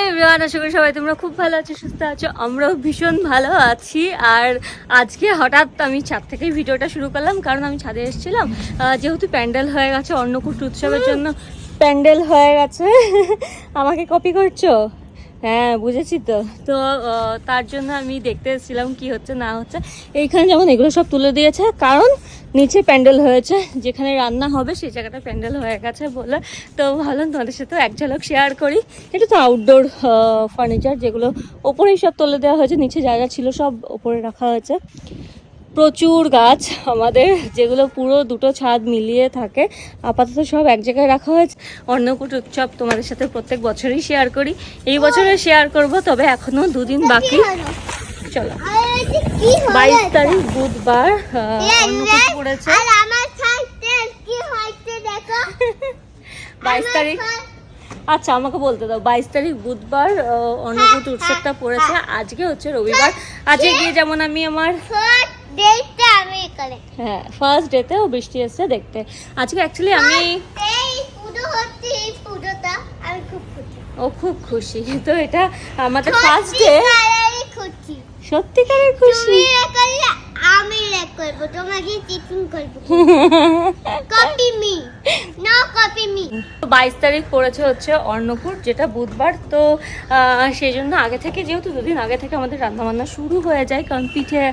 Hello everyone আশা করি সবাই তোমরা খুব ভালো আছো, সুস্থ আছো। আমরাও ভীষণ ভালো আছি। আর আজকে হঠাৎ আমি ছাদ থেকেই ভিডিওটা শুরু করলাম, কারণ আমি ছাদে এসেছিলাম। যেহেতু প্যান্ডেল হয়ে গেছে, অন্নকূট উৎসবের জন্য প্যান্ডেল হয়ে গেছে। আমাকে কপি করছ? হ্যাঁ বুঝেছি তো। তো তার জন্য আমি দেখতে এসেছিলাম কি হচ্ছে, না হচ্ছে। এইখানে যেমন এগুলো সব তুলে দিয়েছে, কারণ নিচে প্যান্ডেল হয়েছে যেখানে রান্না হবে সেই জায়গাটা প্যান্ডেল হয়ে গেছে বলে তো ভাবলাম তোমাদের সাথে এক ঝলক শেয়ার করি এটা তো আউটডোর ফার্নিচার যেগুলো ওপরেই সব তুলে দেওয়া হয়েছে নিচে যা যা ছিল সব ওপরে রাখা হয়েছে প্রচুর গাছ আমাদের যেগুলো পুরো দুটো ছাদ মিলিয়ে থাকে আপাতত সব এক জায়গায় রাখা হয়েছে অন্নকূট উৎসব তোমাদের সাথে প্রত্যেক বছরই শেয়ার করি এই বছরে শেয়ার করব তবে এখনও দুদিন বাকি চলো বাইশ তারিখ বুধবার পড়েছে বাইশ তারিখ আচ্ছা আমাকে বলতে দাও বাইশ তারিখ বুধবার অন্নকূট উৎসবটা পড়েছে। আজকে হচ্ছে রবিবার। আজকে গিয়ে যেমন আমি আমার হ্যাঁ ফার্স্ট ডেতেও বৃষ্টি এসছে দেখতে। আজকে অ্যাকচুয়ালি আমি ও খুব খুশি। তো এটা আমাদের ফার্স্ট ডে খুশি সত্যিকারের খুশি? তুমি করলে আমি রেক করব তোমাকে চিটিং করব। Copy me no copy me বাইশ তারিখ পড়েছে হচ্ছে অন্নকূট, যেটা বুধবার। তো সেই জন্য আগে থেকে, যেহেতু দুদিন আগে থেকে আমাদের রান্নাবান্না শুরু হয়ে যায়, কারণ পিঠে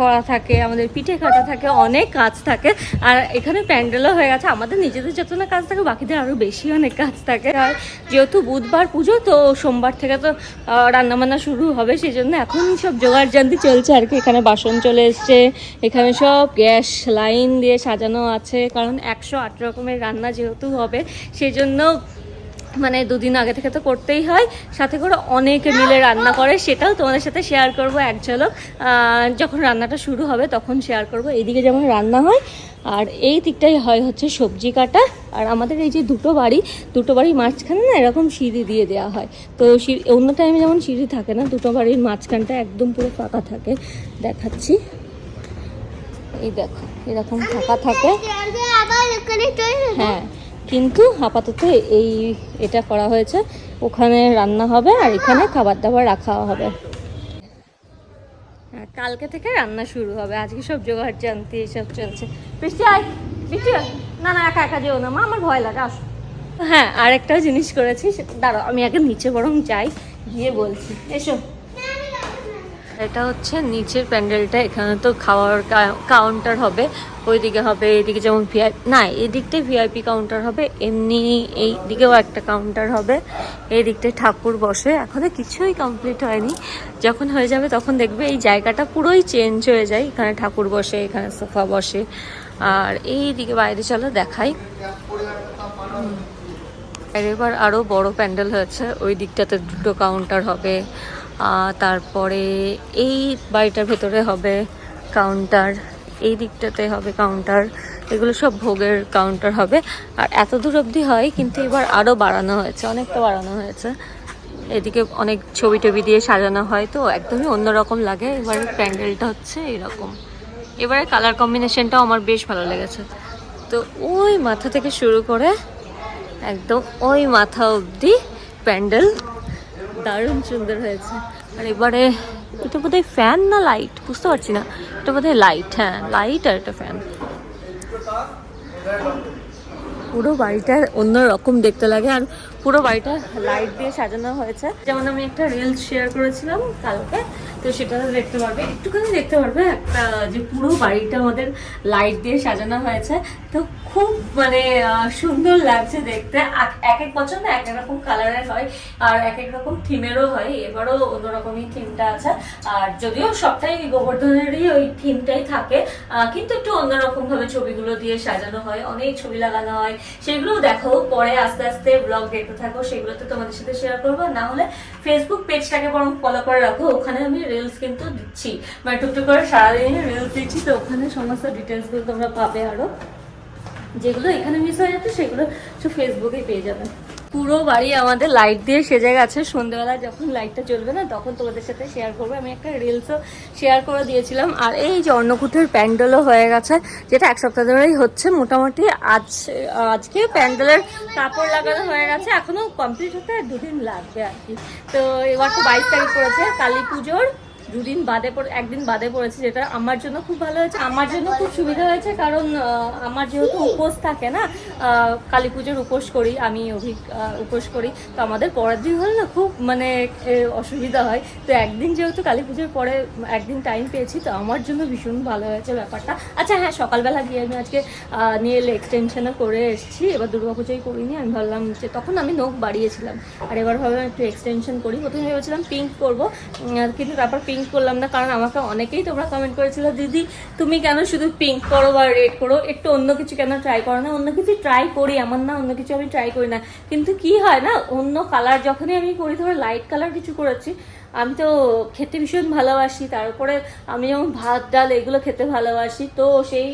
করা থাকে, আমাদের পিঠে কাটা থাকে, অনেক কাজ থাকে, আর এখানে প্যান্ডেলও হয়ে গেছে। আমাদের নিজেদের যত না কাজ থাকে, বাকিদের আরও বেশি অনেক কাজ থাকে। আর যেহেতু বুধবার পুজো, তো সোমবার থেকে তো রান্নাবান্না শুরু হবে, সেই জন্য এখন সব জোগাড় জানতি চলছে। আর কি, এখানে বাসন চলে এসছে, এখানে সব গ্যাস লাইন দিয়ে সাজানো আছে, কারণ একশো আট রকমের রান্না যেহেতু হবে সেই জন্য মানে দুদিন আগে থেকে তো করতেই হয়। সাথে করে অনেকে মিলে রান্না করে, সেটাও তোমাদের সাথে শেয়ার করব এক ঝলক যখন রান্নাটা শুরু হবে তখন শেয়ার করব। এইদিকে যেমন রান্না হয়, আর এই দিকটাই হয় হচ্ছে সবজি কাটা। আর আমাদের এই যে দুটো বাড়ি, দুটো বাড়ির মাঝখানে না এরকম সিঁড়ি দিয়ে দেওয়া হয়। তো সিঁড়ি অন্য টাইমে যেমন সিঁড়ি থাকে না, দুটো বাড়ির মাঝখানটা একদম পুরো ফাঁকা থাকে। দেখাচ্ছি। এই দেখো, এরকম ফাঁকা থাকে। হ্যাঁ কিন্তু আপাতত এই এটা করা হয়েছে। ওখানে রান্না হবে আর এখানে খাবার দাবার রাখা হবে। হ্যাঁ, কালকে থেকে রান্না শুরু হবে। আজকে সব জোগাড় জানতি এসব চলছে। বৃষ্টি আয় বৃষ্টি না না একা একা যেও না মা আমার ভয় লাগে আসো। হ্যাঁ আরেকটাও জিনিস করেছি দাঁড়াও আমি আগে নিচে বরং যাই গিয়ে বলছি। এসো। এটা হচ্ছে নিচের প্যান্ডেলটা, এখানে তো খাওয়ার কাউন্টার হবে, ওইদিকে হবে, এদিকে যেমন ভিআই না এদিকটায় ভিআইপি কাউন্টার হবে, এমনি এই দিকেও একটা কাউন্টার হবে এই দিকটায় ঠাকুর বসে, এখনও কিছুই কমপ্লিট হয়নি, যখন হয়ে যাবে তখন দেখবে এই জায়গাটা পুরোই চেঞ্জ হয়ে যায়, এখানে ঠাকুর বসে, এখানে সোফা বসে, আর এই দিকে বাইরে চলো দেখাই। এবার আরও বড় প্যান্ডেল হয়েছে, ওই দিকটাতে দুটো কাউন্টার হবে তারপরে এই বাড়িটার ভেতরে হবে কাউন্টার এই দিকটাতে হবে কাউন্টার এগুলো সব ভোগের কাউন্টার হবে। আর এত দূর অবধি হয়, কিন্তু এবার আরও বাড়ানো হয়েছে, অনেকটা বাড়ানো হয়েছে। এদিকে অনেক ছবি টবি দিয়ে সাজানো হয়, তো একদমই অন্যরকম লাগে। এবারে প্যান্ডেলটা হচ্ছে এরকম। এবারে কালার কম্বিনেশনটাও আমার বেশ ভালো লেগেছে। তো ওই মাথা থেকে শুরু করে একদম ওই মাথা অবধি প্যান্ডেল দারুণ সুন্দর হয়েছে। আর এবারে এটা বোধহয় ফ্যান না লাইট বুঝতে পারছি না। এটা বোধহয় লাইট হ্যাঁ লাইট আর একটা ফ্যান পুরো বাড়িটা অন্য রকম দেখতে লাগে আর পুরো বাড়িটা লাইট দিয়ে সাজানো হয়েছে। যেমন আমি একটা রিলস শেয়ার করেছিলাম কালকে তো সেটা দেখতে পারবে। একটুখানি দেখতে পারবে একটা যে পুরো বাড়িটা আমাদের লাইট দিয়ে সাজানো হয়েছে। তো খুব মানে সুন্দর লাগছে দেখতে। এক এক বছর না এক এক রকম কালারের হয়, আর এক এক রকম থিমেরও হয়। এবারও অন্যরকমই থিমটা আছে। আর যদিও সবটাই গোবর্ধনেরই ওই থিমটাই থাকে কিন্তু একটু অন্যরকম ভাবে ছবিগুলো দিয়ে সাজানো হয়, অনেক ছবি লাগানো হয়। সেগুলো দেখো, পরে আস্তে আস্তে ব্লগ দেখতে থাকো সেগুলো তো তোমাদের সাথে শেয়ার করব। না হলে ফেসবুক পেজটাকে বরং ফলো করে রাখো, ওখানে আমি রিলস কিন্তু দিচ্ছি। মানে টুকটুক করে সারাদিন রিলস দিচ্ছি, তো ওখানে সমস্ত ডিটেলসগুলো তোমরা পাবে আরও। যেগুলো এখানে মিস হয়ে যাচ্ছে, সেগুলো সব ফেসবুকে পেয়ে যাবে পুরো বাড়ি আমাদের লাইট দিয়ে সেজে গেছে। সন্ধ্যেবেলা যখন লাইটটা জ্বলবে না, তখন তোমাদের সাথে শেয়ার করব। আমি একটা রিলসও শেয়ার করে দিয়েছিলাম। আর এই যে অন্নকূটের প্যান্ডেলও হয়ে গেছে, যেটা এক সপ্তাহ ধরেই হচ্ছে। মোটামুটি আজ, আজকে প্যান্ডেলের কাপড় লাগানো হয়ে গেছে। এখনও কমপ্লিট হতে দুদিন লাগবে আর কি। তো এবার তো বাইশ তারিখ পড়েছে, কালী পুজোর। দুদিন বাদে পড়ে, একদিন বাদে পড়েছে, যেটা আমার জন্য খুব ভালো হয়েছে। আমার জন্য খুব সুবিধা হয়েছে, কারণ আমার যেহেতু উপোস থাকে না কালী পুজোর উপোস করি, আমি অভিক উপোস করি, তো আমাদের পরের দিন হলে না খুব মানে অসুবিধা হয়। তো একদিন যেহেতু কালী পুজোর পরে একদিন টাইম পেয়েছি, তো আমার জন্য ভীষণ ভালো হয়েছে ব্যাপারটা। আচ্ছা হ্যাঁ সকালবেলা গিয়ে আমি আজকে নেল এক্সটেনশনও করে এসেছি, এবার দুর্গা দুর্গাপুজোই করিনি, আমি ভাবলাম যে তখন আমি নখ বাড়িয়েছিলাম। আর এবার ভাবলাম একটু এক্সটেনশন করি, প্রথমে ভেবেছিলাম পিঙ্ক করব কিন্তু তারপর পিঙ্ক করলাম না, কারণ আমাকে অনেকেই তোমরা কমেন্ট করেছিল, দিদি, তুমি কেন শুধু পিঙ্ক করো বা রেড করো? একটু অন্য কিছু কেন ট্রাই করো না? অন্য কিছু ট্রাই করি আমার না, অন্য কিছু আমি ট্রাই করি না। কিন্তু কি হয় না, অন্য কালার যখনই আমি করি, ধরো লাইট কালার কিছু করেছি আমি তো খেতে ভীষণ ভালোবাসি তারপরে আমি যেমন ভাত, ডাল এগুলো খেতে ভালোবাসি, তো সেই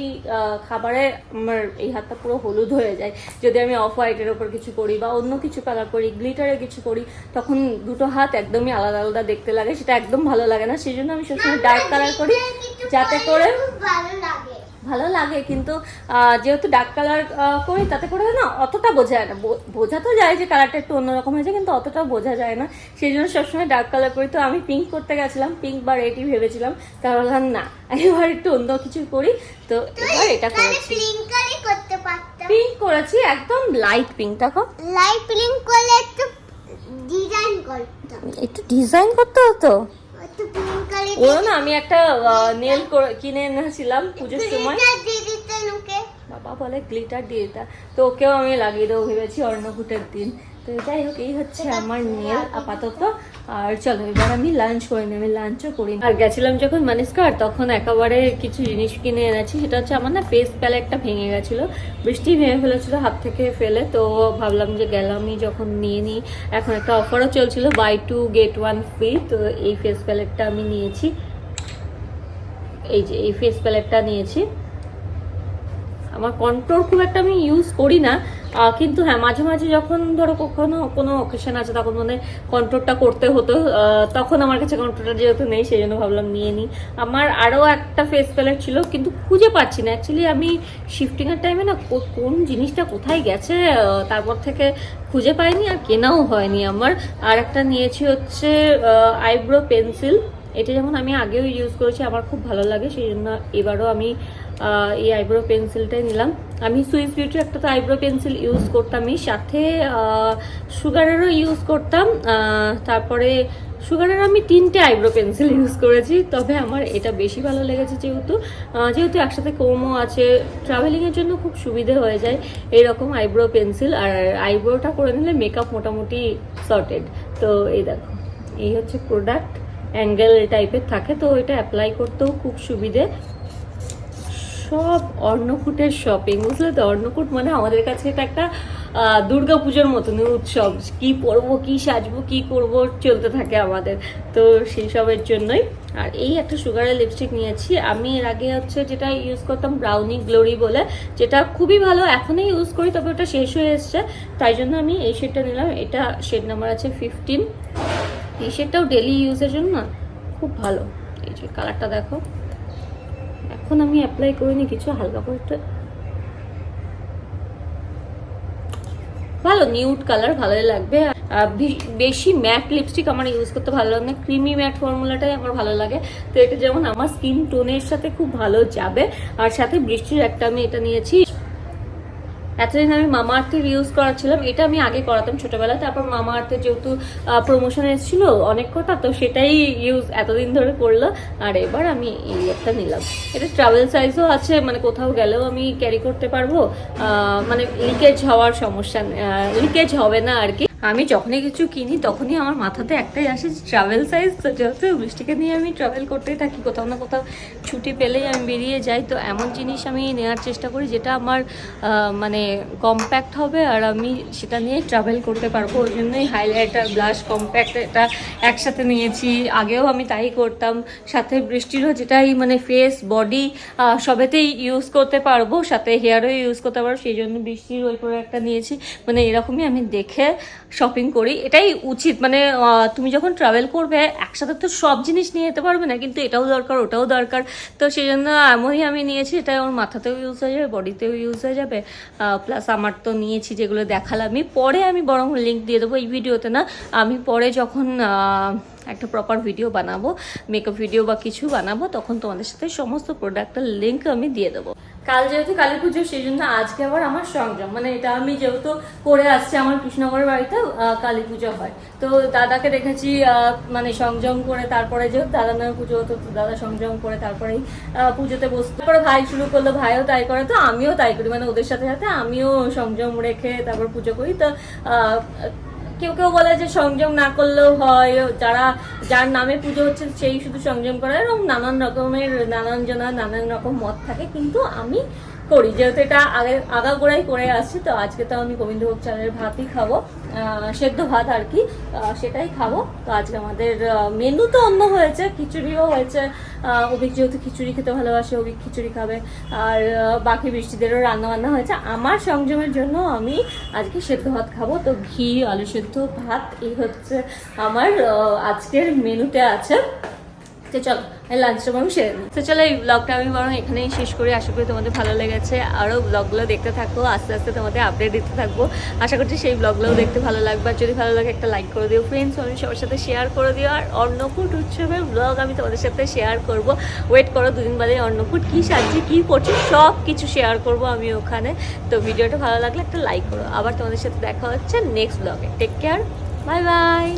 খাবারে আমার এই হাতটা পুরো হলুদ হয়ে যায়। যদি আমি অফ হোয়াইটের ওপর কিছু করি বা অন্য কিছু কালার করি গ্লিটারে কিছু করি, তখন দুটো হাত একদমই আলাদা আলাদা দেখতে লাগে, সেটা একদম ভালো লাগে না। সেই জন্য আমি সবসময় ডার্ক কালার করি, যাতে করে ভালো লাগে। ভালো লাগে কিন্তু যেহেতু ডার্ক কালার করি তাতে করে না অতটা বোঝা যায় না বোঝা তো যায় যে কালারটা একটু অন্যরকম হয়েছে কিন্তু অতটা বোঝা যায় না। সেই জন্য সবসময় ডার্ক কালার করি। তো আমি পিঙ্ক করতে গেছিলাম পিঙ্ক বা রেডই ভেবেছিলাম তার বললাম না। এবার একটু অন্য কিছু করি তো এবার এটা করেছি। করতে পিঙ্ক করেছি একদম লাইট পিঙ্ক দেখো। লাইট পিঙ্ক করলে একটু ডিজাইন করতাম। একটু ডিজাইন করতে হতো? ওরও না আমি একটা নেল কিনে এনেছিলাম পুজোর সময়। বাবা বলে গ্লিটার দিয়ে দিতা তো ওকেও আমি লাগিয়ে দেবো ভেবেছি অন্নকূটের দিন। তো যাই হোক এই হচ্ছে আমার নেল আপাতত। আর চলো, এবার আমি লাঞ্চ করে নিই, আমি লাঞ্চও করি আর গেছিলাম যখন মানিস্কার তখন একেবারে কিছু জিনিস কিনে এনেছি। সেটা হচ্ছে আমার না ফেস প্যালেটটা ভেঙে গেছিল। বৃষ্টি ভেঙে ফেলেছিল, হাত থেকে ফেলে। তো ভাবলাম যে গেলামই যখন নিয়ে নিই। এখন একটা অফারও চলছিল buy two get one free তো এই ফেস প্যালেটটা আমি নিয়েছি। এই যে, এই ফেস প্যালেটটা নিয়েছি। আমার কন্ট্রোল খুব একটা আমি ইউজ করি না। কিন্তু হ্যাঁ মাঝে মাঝে যখন ধরো কখনো কোনো অকেশন আছে, তখন মানে কন্ট্রোলটা করতে হতো তখন আমার কাছে কন্ট্রোলটা যেহেতু নেই সেই জন্য ভাবলাম নিয়ে নিই। আমার আরও একটা ফেস প্যালেট ছিল, কিন্তু খুঁজে পাচ্ছি না। অ্যাকচুয়ালি আমি শিফটিংয়ের টাইমে না কোন জিনিসটা কোথায় গেছে তারপর থেকে খুঁজে পাইনি আর কেনাও হয়নি আমার। আর একটা নিয়েছি হচ্ছে আইব্রো পেন্সিল এটা যেমন আমি আগেও ইউজ করেছি, আমার খুব ভালো লাগে সেই জন্য এবারও আমি এই আইব্রো পেন্সিলটাই নিলাম। আমি সুইস বিউটির একটা তো আইব্রো পেন্সিল ইউজ করতামই, সাথে সুগারেরও ইউজ করতাম তারপরে সুগারের আমি তিনটে আইব্রো পেন্সিল ইউজ করেছি, তবে আমার এটা বেশি ভালো লেগেছে যেহেতু যেহেতু একসাথে কোমও আছে ট্রাভেলিংয়ের জন্য খুব সুবিধে হয়ে যায় এইরকম আইব্রো পেন্সিল আর আইব্রোটা করে নিলে মেকআপ মোটামুটি সর্টেড তো এই দেখো, এই হচ্ছে প্রোডাক্ট অ্যাঙ্গেল টাইপের থাকে, তো এটা অ্যাপ্লাই করতেও খুব সুবিধে। সব অন্নকূটের শপিং বুঝলে তো? অন্নকূট মানে আমাদের কাছে এটা একটা দুর্গা পুজোর মতনই উৎসব। কি পরবো, কি সাজবো, কি করব চলতে থাকে আমাদের। তো সেই সবের জন্যই। আর এই একটা সুগারের লিপস্টিক নিয়েছি। আমি এর আগে হচ্ছে যেটা ইউজ করতাম ব্রাউনি গ্লোরি বলে, যেটা খুবই ভালো। এখনই ইউজ করি, তবে ওটা শেষ হয়ে এসছে। তাই জন্য আমি এই শেডটা নিলাম। এটা শেড নাম্বার আছে ফিফটিন এই শেডটাও ডেলি ইউজের জন্য না, খুব ভালো। এই যে কালারটা দেখো। এখন আমি অ্যাপ্লাই করিনি কিছু হালকা করে একটু। ভালো নিউড কালার ভালোই লাগবে। বেশি ম্যাট লিপস্টিক আমার ইউজ করতে ভালো লাগে না। ক্রিমি ম্যাট ফর্মুলাটাই আমার ভালো লাগে। তো এটা যেমন আমার স্কিন টোনের সাথে খুব ভালো যাবে। আর সাথে বৃষ্টির একটা আমি এটা নিয়েছি। এতদিন আমি মামা আর্থের ইউজ করাচ্ছিলাম, এটা আমি আগে করাতাম ছোটোবেলায়। তারপর মামা আর্থের যেহেতু প্রমোশন এসেছিল, অনেক কথা তো সেটাই ইউজ এতদিন ধরে করল। আর এবার আমি এই একটা নিলাম। এটা ট্রাভেল সাইজও আছে মানে কোথাও গেলেও আমি ক্যারি করতে পারব। মানে লিকেজ হওয়ার সমস্যা লিকেজ হবে না আর কি। আমি যখনই কিছু কিনি, তখনই আমার মাথাতে একটাই আসে ট্রাভেল সাইজ যেহেতু বৃষ্টিকে নিয়ে আমি ট্রাভেল করতেই থাকি, কোথাও না কোথাও ছুটি পেলেই আমি বেরিয়ে যাই, তো এমন জিনিস আমি নেওয়ার চেষ্টা করি যেটা আমার মানে কম্প্যাক্ট হবে আর আমি সেটা নিয়ে ট্রাভেল করতে পারব। ওই জন্যই হাইলাইটার ব্লাশ কম্প্যাক্ট এটা একসাথে নিয়েছি। আগেও আমি তাই করতাম। সাথে বৃষ্টিরও যেটাই মানে ফেস বডি সবেতেই ইউজ করতে পারব। সাথে হেয়ারও ইউজ করতে পারব। সেই জন্য বৃষ্টির ওই করে একটা নিয়েছি। মানে এরকমই আমি দেখে শপিং করি, এটাই উচিত। মানে তুমি যখন ট্রাভেল করবে, একসাথে তো সব জিনিস নিয়ে যেতে পারবে না, কিন্তু এটাও দরকার, ওটাও দরকার। তো সেই জন্য এমনই আমি নিয়েছি, এটা ওর মাথাতেও ইউজ হয়ে যাবে, বডিতেও ইউজ হয়ে যাবে। প্লাস আমার তো নিয়েছি যেগুলো দেখালামই। পরে আমি বরং লিঙ্ক দিয়ে দেবো এই ভিডিওতে না। আমি পরে যখন একটা প্রপার ভিডিও বানাবো মেকআপ ভিডিও বা কিছু বানাবো, তখন তোমাদের সাথে সমস্ত প্রোডাক্টের লিঙ্ক আমি দিয়ে দেবো। কাল যেহেতু কালী পুজো, সেই জন্য আজকে আবার আমার সংযম। মানে এটা আমি যেহেতু করে আসছি আমার কৃষ্ণনগরের বাড়িতে কালী পুজো হয়। তো দাদাকে দেখেছি মানে সংযম করে তারপরে যেহেতু দাদা নামে পুজো হতো দাদা সংযম করে তারপরেই পুজোতে বসতে। তারপরে ভাই শুরু করল, ভাইও তাই করে, তো আমিও তাই করি। মানে ওদের সাথে সাথে আমিও সংযম রেখে তারপর পুজো করি। তো কেউ কেউ বলে যে সংযম না করলেও হয়, যারা, যার নামে পুজো হচ্ছে সেই শুধু সংযম করে এরকম নানান রকমের, নানান জনার নানান রকম মত থাকে। কিন্তু আমি করি, যেহেতু এটা আগে আগাগোড়াই করে আসছি, তো আজকে তো আমি গোবিন্দভোগ চালের ভাতই খাব সেদ্ধ ভাত আর কি সেটাই খাব। তো আজকে আমাদের মেনু তো অন্য হয়েছে, খিচুড়িও হয়েছে অভিক যেহেতু খিচুড়ি খেতে ভালোবাসে, অভিক খিচুড়ি খাবে। আর বাকি বৃষ্টিদেরও রান্না বান্না হয়েছে। আমার সংযমের জন্য আমি আজকে সেদ্ধ ভাত খাব। তো ঘি, আলু সেদ্ধ, ভাত, এই হচ্ছে আমার আজকের মেনুতে আছে। তো চলো লাঞ্চটা বরং সেরে নিই। তো চলো, এই ব্লগটা আমি বরং এখানেই শেষ করি। আশা করি তোমাদের ভালো লেগেছে। আরও ব্লগগুলো দেখতে থাকো, আস্তে আস্তে তোমাদের আপডেট দিতে থাকব। আশা করছি সেই ব্লগগুলোও দেখতে ভালো লাগবে। আর যদি ভালো লাগে, একটা লাইক করে দিও। ফ্রেন্ডস আমি সবার সাথে শেয়ার করে দিও। আর অন্নকূট উৎসবের ব্লগ আমি তোমাদের সাথে শেয়ার করব। ওয়েট করো, দুদিন বাদে অন্নকূট কী সাজছি, কী করছি সব কিছু শেয়ার করব আমি ওখানে। তো ভিডিওটা ভালো লাগলে একটা লাইক করো। আবার তোমাদের সাথে দেখা হচ্ছে নেক্সট ব্লগে টেক কেয়ার বাই বাই